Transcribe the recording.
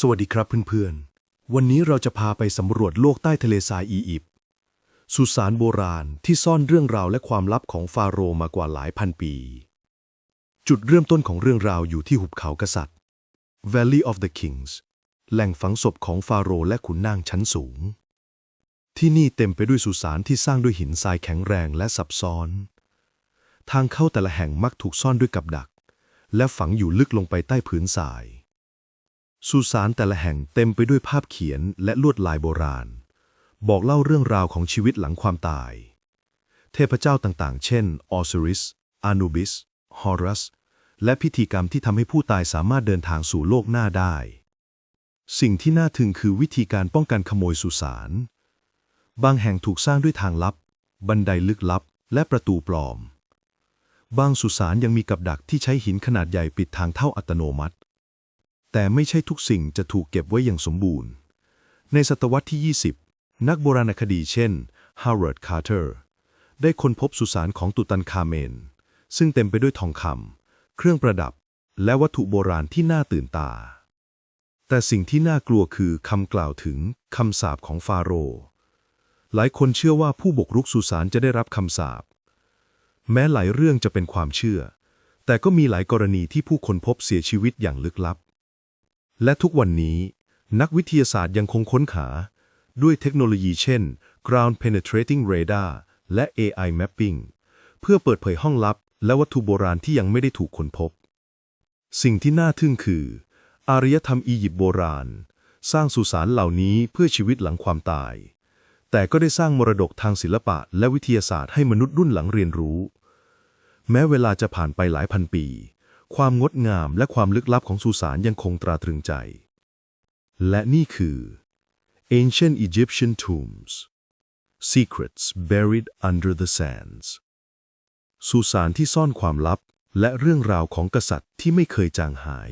สวัสดีครับเพื่อนๆ วันนี้เราจะพาไปสำรวจโลกใต้ทะเลทรายอียิปต์ สุสานโบราณที่ซ่อนเรื่องราวและความลับของฟาโรห์มากว่าหลายพันปี จุดเริ่มต้นของเรื่องราวอยู่ที่หุบเขากษัตริย์ Valley of the Kings แหล่งฝังศพของฟาโรห์และขุนนางชั้นสูง ที่นี่เต็มไปด้วยสุสานที่สร้างด้วยหินทรายแข็งแรงและซับซ้อน ทางเข้าแต่ละแห่งมักถูกซ่อนด้วยกับดัก และฝังอยู่ลึกลงไปใต้ผืนทราย สุสานแต่ละแห่งเต็มไปด้วยภาพเขียนและลวดลายโบราณ บอกเล่าเรื่องราวของชีวิตหลังความตาย เทพเจ้าต่างๆ เช่นออซิริสอานูบิสฮอรัส และพิธีกรรมที่ทำให้ผู้ตายสามารถเดินทางสู่โลกหน้าได้ สิ่งที่น่าทึ่งคือวิธีการป้องกันขโมยสุสาน บางแห่งถูกสร้างด้วยทางลับ บันไดลึกลับ และประตูปลอม บางสุสานยังมีกับดักที่ใช้หินขนาดใหญ่ปิดทางเข้าอัตโนมัติ แต่ไม่ใช่ทุกสิ่งจะถูกเก็บไว้อย่างสมบูรณ์ ในศตวรรษที่ 20 นักโบราณคดีเช่น Howard Carter ได้ค้นพบสุสานของตุตันคาเมน ซึ่งเต็มไปด้วยทองคำเครื่องประดับ และวัตถุโบราณที่น่าตื่นตา แต่สิ่งที่น่ากลัวคือคำกล่าวถึงคำสาปของฟาโรห์หลายคนเชื่อว่าผู้บุกรุกสุสานจะได้รับคำสาปแม้หลายเรื่องจะเป็นความเชื่อ แต่ก็มีหลายกรณีที่ผู้คนพบเสียชีวิตอย่างลึกลับ และทุกวันนี้ นักวิทยาศาสตร์ยังคงค้นหาด้วยเทคโนโลยีเช่น ground penetrating radar และ AI mapping เพื่อเปิดเผยห้องลับ และวัตถุโบราณที่ยังไม่ได้ถูกค้นพบ สิ่งที่น่าทึ่งคือ อารยธรรมอียิปต์โบราณ สร้างสุสานเหล่านี้เพื่อชีวิตหลังความตาย แต่ก็ได้สร้างมรดกทางศิลปะและวิทยาศาสตร์ให้มนุษย์รุ่นหลังเรียนรู้ แม้เวลาจะผ่านไปหลายพันปี ความงดงามและความลึกลับของสุสานยังคงตราตรึงใจ และนี่คือ Ancient Egyptian Tombs Secrets Buried Under the Sands สุสานที่ซ่อนความลับและเรื่องราวของกษัตริย์ที่ไม่เคยจางหาย